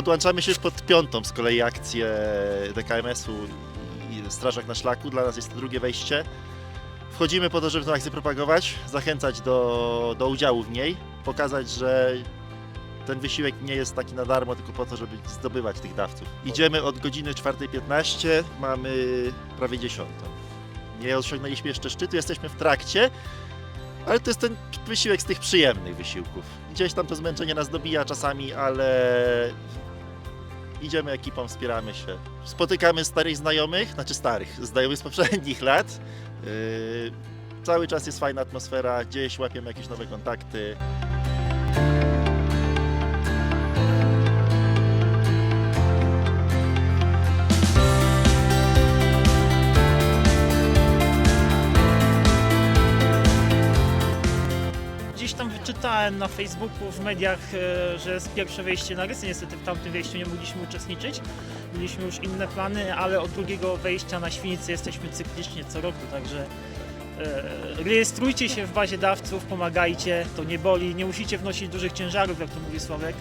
Podłączamy się już pod piątą z kolei akcję DKMS-u i Strażak na Szlaku. Dla nas jest to drugie wejście. Wchodzimy po to, żeby tę akcję propagować, zachęcać do, do udziału w niej, pokazać, że ten wysiłek nie jest taki na darmo, tylko po to, żeby zdobywać tych dawców. Idziemy od godziny 4.15, mamy prawie 10. Nie osiągnęliśmy jeszcze szczytu, jesteśmy w trakcie, ale to jest ten wysiłek z tych przyjemnych wysiłków. Gdzieś tam to zmęczenie nas dobija czasami, ale idziemy ekipą, wspieramy się. Spotykamy starych znajomych, znaczy starych, znajomych z poprzednich lat. Yy, cały czas jest fajna atmosfera, gdzieś łapiemy jakieś nowe kontakty. Wyczytałem na Facebooku, w mediach, e, że jest pierwsze wejście na rysy. Niestety w tamtym wejściu nie mogliśmy uczestniczyć. Mieliśmy już inne plany, ale od drugiego wejścia na Świnicy jesteśmy cyklicznie co roku, także e, rejestrujcie się w bazie dawców, pomagajcie, to nie boli, nie musicie wnosić dużych ciężarów, jak to mówi Sławek.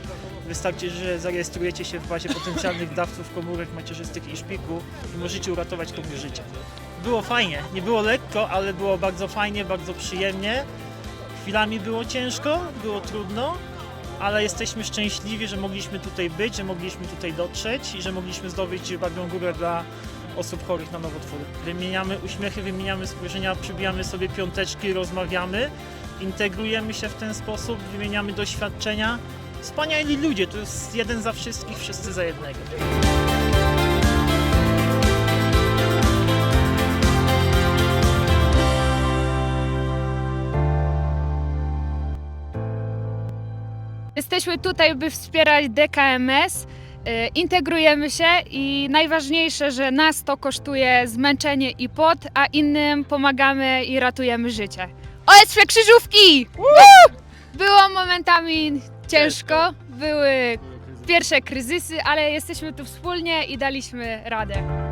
Wystarczy, że zarejestrujecie się w bazie potencjalnych dawców komórek macierzystych i szpiku i możecie uratować komuś życie. Było fajnie, nie było lekko, ale było bardzo fajnie, bardzo przyjemnie. Chwilami było ciężko, było trudno, ale jesteśmy szczęśliwi, że mogliśmy tutaj być, że mogliśmy tutaj dotrzeć i że mogliśmy zdobyć Babią Górę dla osób chorych na nowotwory. Wymieniamy uśmiechy, wymieniamy spojrzenia, przybijamy sobie piąteczki, rozmawiamy, integrujemy się w ten sposób, wymieniamy doświadczenia. Wspaniali ludzie, to jest jeden za wszystkich, wszyscy za jednego. Jesteśmy tutaj, by wspierać DKMS. y, Integrujemy się i najważniejsze, że nas to kosztuje zmęczenie i pot, a innym pomagamy i ratujemy życie. OSP Krzyżówki! Było momentami ciężko, były pierwsze kryzysy, ale jesteśmy tu wspólnie i daliśmy radę.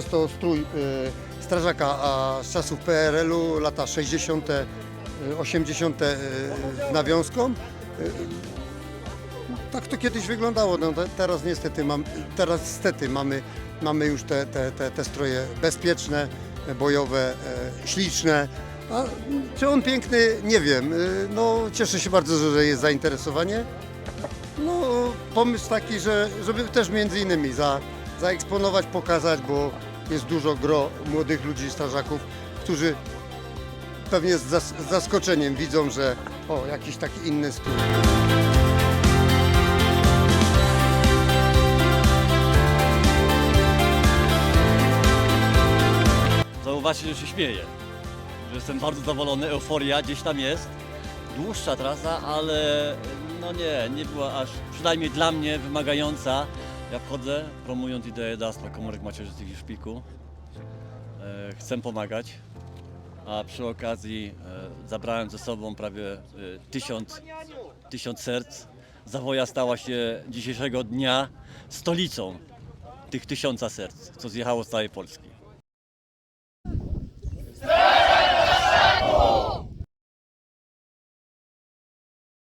Jest to strój y, strażaka z czasów PRL-u, lata 60., y, 80. y, z nawiązką. Y, Tak to kiedyś wyglądało. No, te, teraz niestety mam, teraz niestety mamy, mamy już te, te, te, te stroje bezpieczne, bojowe, e, śliczne. A czy on piękny? Nie wiem. Y, No, cieszę się bardzo, że jest zainteresowanie. No, pomysł taki, że, żeby też między innymi za, zaeksponować, pokazać, bo jest dużo gro młodych ludzi, strażaków, którzy pewnie z, zas, z zaskoczeniem widzą, że o, jakiś taki inny strój. Zauważcie, że się śmieję. Że jestem bardzo zadowolony, euforia gdzieś tam jest. Dłuższa trasa, ale no nie, nie była aż, przynajmniej dla mnie, wymagająca. Ja wchodzę, promując ideę dawstwa komórek macierzystych i szpiku. E, chcę pomagać, a przy okazji e, zabrałem ze sobą prawie e, tysiąc, tysiąc serc. Zawoja stała się dzisiejszego dnia stolicą tych tysiąca serc, co zjechało z całej Polski.